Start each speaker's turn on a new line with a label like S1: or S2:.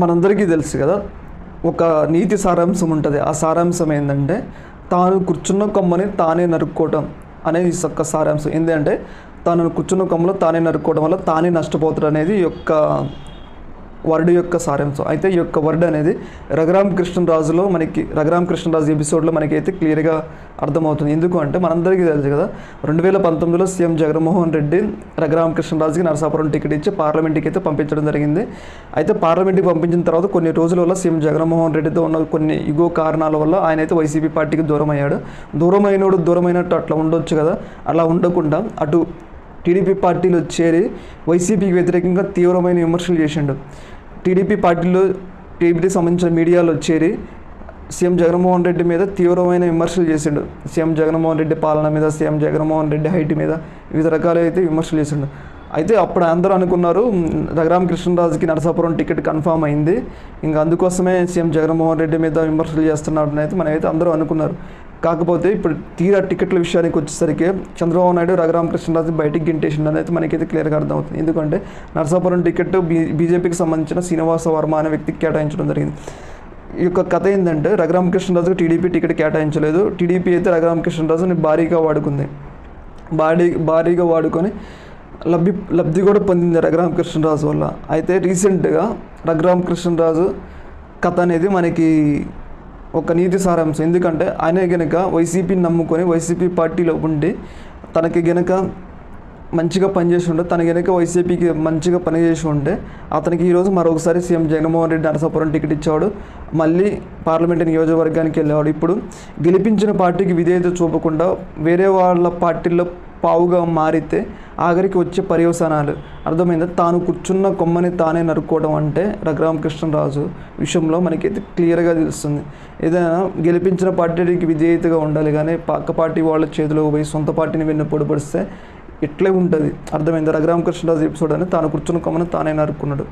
S1: మనందరికీ తెలుసు కదా ఒక నీతి సారాంశం ఉంటుంది. ఆ సారాంశం ఏంటంటే తాను కూర్చున్న కొమ్మని తానే నరుక్కోవటం అనేది ఈ యొక్క సారాంశం. ఏంటంటే తాను కూర్చున్న కొమ్మలో తానే నరుక్కోవడం వల్ల తానే నష్టపోతాడు అనేది ఈ యొక్క వర్డ్ యొక్క సారాంశం. అయితే ఈ యొక్క వర్డ్ అనేది రఘురామ కృష్ణరాజులో మనకి రఘురామ కృష్ణరాజు ఎపిసోడ్లో మనకైతే క్లియర్గా అర్థమవుతుంది. ఎందుకు అంటే మనందరికీ తెలుసు కదా రెండు వేల పంతొమ్మిదిలో సీఎం జగన్మోహన్ రెడ్డి రఘురామ కృష్ణరాజుకి నరసాపురం టికెట్ ఇచ్చి పార్లమెంట్కి అయితే పంపించడం జరిగింది. అయితే పార్లమెంట్కి పంపించిన తర్వాత కొన్ని రోజుల వల్ల సీఎం జగన్మోహన్ రెడ్డితో ఉన్న కొన్ని ఇగో కారణాల వల్ల ఆయన అయితే వైసీపీ పార్టీకి దూరం అయ్యాడు దూరం అయినోడు అట్లా ఉండొచ్చు కదా అలా ఉండకుండా అటు టీడీపీ పార్టీలో చేరి వైసీపీకి వ్యతిరేకంగా తీవ్రమైన విమర్శలు చేసిండు. టీడీపీ పార్టీలో టీడీపీకి సంబంధించిన మీడియాలో చేరి సీఎం జగన్మోహన్ రెడ్డి మీద తీవ్రమైన విమర్శలు చేసిండు. సీఎం జగన్మోహన్ రెడ్డి పాలన మీద సీఎం జగన్మోహన్ రెడ్డి హైట్ మీద వివిధ రకాలు అయితే విమర్శలు చేసిండు. అయితే అప్పుడు అందరూ అనుకున్నారు రఘురామ కృష్ణరాజుకి నరసాపురం టికెట్ కన్ఫామ్ అయింది. ఇంకా అందుకోసమే సీఎం జగన్మోహన్ రెడ్డి మీద విమర్శలు చేస్తున్నాడు అని అయితే మనమైతే అందరూ అనుకున్నారు. కాకపోతే ఇప్పుడు తీరా టికెట్ల విషయానికి వచ్చేసరికి చంద్రబాబు నాయుడు రఘురామకృష్ణరాజు బయటికి గింటేసిండు అనేది మనకైతే క్లియర్గా అర్థమవుతుంది. ఎందుకంటే నరసాపురం టికెట్ బీ బీజేపీకి సంబంధించిన శ్రీనివాస వర్మ అనే వ్యక్తికి కేటాయించడం జరిగింది. ఈ యొక్క కథ ఏంటంటే రఘురామకృష్ణరాజుకు టీడీపీ టికెట్ కేటాయించలేదు. టీడీపీ అయితే రఘురామకృష్ణరాజుని భారీగా వాడుకుంది. భారీ భారీగా వాడుకొని లబ్ధి లబ్ధి కూడా పొందింది రఘురామకృష్ణరాజు వల్ల. అయితే రీసెంట్గా రఘురామకృష్ణరాజు కథ అనేది మనకి ఒక నీతి సారాంశం. ఎందుకంటే ఆయన గనక వైసీపీని నమ్ముకొని వైసీపీ పార్టీలో ఉండి తనకి గనక మంచిగా పనిచేసి ఉంటే తన గనక వైసీపీకి మంచిగా పనిచేసి ఉంటే అతనికి ఈరోజు మరొకసారి సీఎం జగన్మోహన్ రెడ్డి నరసాపురం టికెట్ ఇచ్చేవాడు. మళ్ళీ పార్లమెంట్ నియోజకవర్గానికి వెళ్ళేవాడు. ఇప్పుడు గెలిపించిన పార్టీకి విధేయత చూపకుండా వేరే వాళ్ళ పార్టీల్లో పావుగా మారితే ఆఖరికి వచ్చే పర్యవసానాలు. అర్థమైందా? తాను కూర్చున్న కొమ్మని తానే నరుక్కోవడం అంటే రఘురామకృష్ణరాజు విషయంలో మనకైతే క్లియర్గా తెలుస్తుంది. ఏదైనా గెలిపించిన పార్టీకి విధేయతగా ఉండాలి కానీ పక్క పార్టీ వాళ్ళ చేతిలో పోయి సొంత పార్టీని వెన్ను పొడిపడిస్తే ఇట్లే ఉంటుంది. అర్థమైంది? రఘురామకృష్ణరాజు ఎపిసోడ్ అని తాను కూర్చున్న కొమ్మని తానే నరుక్కున్నాడు.